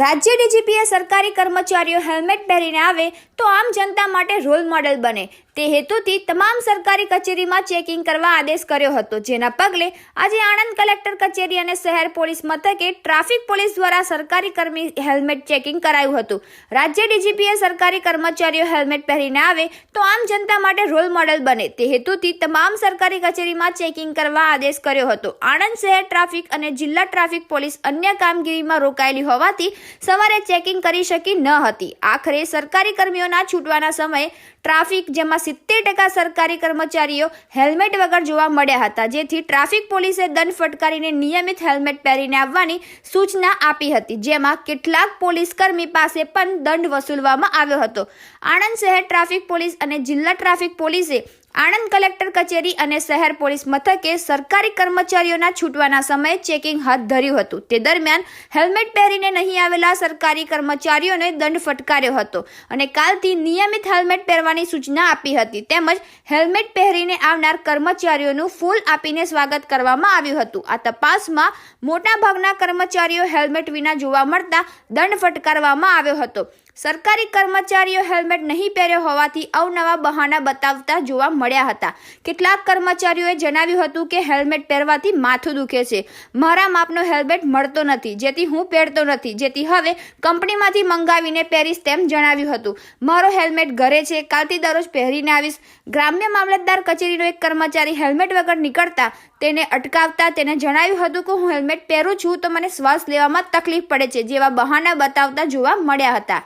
રાજ્ય ડીજીપીએ સરકારી કર્મચારીઓ હેલ્મેટ પહેરીને આવે તો આમ જનતા માટે રોલ મોડેલ બને. તે હેતુથી તમામ સરકારી કચેરીમાં ચેકિંગ કરવા આદેશ કર્યો હતો. જેના પગલે આજે આણંદ કલેક્ટર કચેરી અને શહેર પોલીસ મથકે ટ્રાફિક પોલીસ દ્વારા સરકારી કર્મી હેલ્મેટ ચેકિંગ કરાયું હતું. રાજ્ય ડીજીપીએ સરકારી કર્મચારીઓ હેલ્મેટ પહેરીને આવે તો આમ જનતા માટે રોલ મોડેલ બને. તે હેતુથી તમામ સરકારી કચેરીમાં ચેકિંગ કરવા આદેશ કર્યો હતો. આણંદ શહેર ટ્રાફિક અને જિલ્લા ટ્રાફિક પોલીસ અન્ય કામગીરીમાં રોકાયેલી હોવાથી સવારે ચેકિંગ કરી શકી ન હતી. આખરે સરકારી કર્મીઓના છૂટવાના સમયે ટ્રાફિક જેમાં સિત્તેર ટકા સરકારી કર્મચારીઓ હેલ્મેટ વગર જોવા મળ્યા હતા, જેથી ટ્રાફિક પોલીસે દંડ ફટકારીને નિયમિત હેલ્મેટ પહેરીને આવવાની સૂચના આપી હતી, જેમાં કેટલાક પોલીસ કર્મી પાસે પણ દંડ વસૂલવામાં આવ્યો હતો. આણંદ શહેર ટ્રાફિક પોલીસ અને જિલ્લા ટ્રાફિક પોલીસે આણંદ કલેક્ટર કચેરી અને શહેર પોલીસ મથકે સરકારી કર્મચારીઓના છૂટવાના સમયે ચેકિંગ હાથ ધર્યું હતું. તે દરમિયાન હેલ્મેટ પહેરીને નહીં આવેલા સરકારી કર્મચારીઓને દંડ ફટકાર્યો હતો અને કાલથી નિયમિત હેલ્મેટ પહેરવાની સૂચના આપી હતી. તેમજ હેલ્મેટ પહેરીને આવનાર કર્મચારીઓનું ફૂલ આપીને સ્વાગત કરવામાં આવ્યું હતું. આ તપાસમાં મોટાભાગના કર્મચારીઓ હેલ્મેટ વિના જોવા મળતા દંડ ફટકારવામાં આવ્યો હતો. સરકારી કર્મચારીઓ હેલ્મેટ નહીં પહેર્યો હોવાથી અવનવા બહાના બતાવતા જોવા મળ્યા હતા. કેટલાક કર્મચારીઓએ જણાવ્યું હતું કે હેલ્મેટ પહેરવાથી માથું દુખે છે. મારા માપનો હેલ્મેટ મળતો નથી, જેથી હું પહેરતો નથી. જેથી હવે કંપનીમાંથી મંગાવીને પહેરીશ તેમ જણાવ્યું હતું. મારો હેલ્મેટ ઘરે છે, કાલથી દરરોજ પહેરીને આવીશ. ગ્રામ્ય મામલતદાર કચેરીનો એક કર્મચારી હેલ્મેટ વગર નીકળતા તેને અટકાવતા તેને જણાવ્યું હતું કે હું હેલ્મેટ પહેરું છું તો મને શ્વાસ લેવામાં તકલીફ પડે છે, જેવા બહાના બતાવતા જોવા મળ્યા હતા.